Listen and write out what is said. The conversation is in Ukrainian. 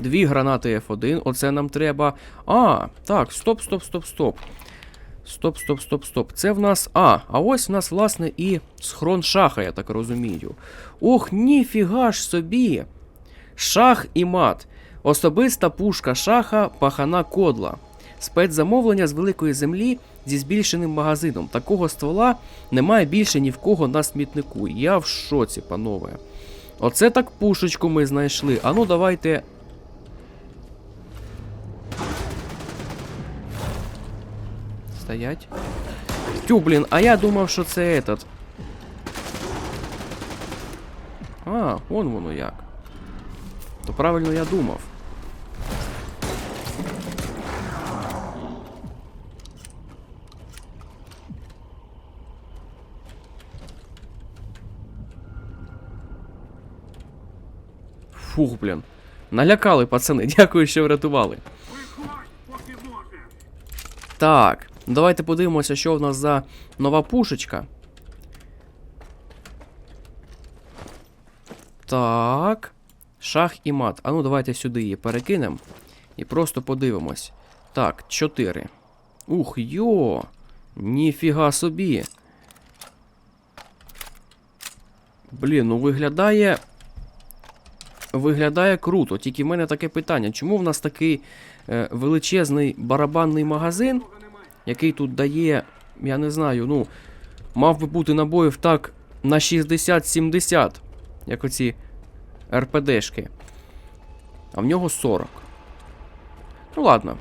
Дві гранати F1. Оце нам треба. А, так, стоп, стоп, стоп, стоп. Стоп, стоп, стоп, стоп. Це в нас. А, а ось в нас, власне, і схрон шаха, я так розумію. Ох, ніфіга ж собі. Шах і мат. Особиста пушка шаха пахана кодла. Спецзамовлення з великої землі зі збільшеним магазином. Такого ствола немає більше ні в кого на смітнику. Я в шоці, панове. Оце так пушечку ми знайшли. А ну давайте. Стоять. Тю, блін, а я думав, що це этот. А, вон воно як. То правильно я думав. Фух, блін. Налякали, пацани. Дякую, що врятували. Так, давайте подивимося, що в нас за нова пушечка. Так. Шах і мат. А ну давайте сюди її перекинемо. І просто подивимось. Так, 4. Ух, йо! Ніфіга собі. Блін, ну виглядає. Виглядає круто. Тільки в мене таке питання. Чому в нас такий е, величезний барабанний магазин, який тут дає, я не знаю, ну, мав би бути набоїв так на 60-70, як оці РПДшки. А в нього 40. Ну ладно,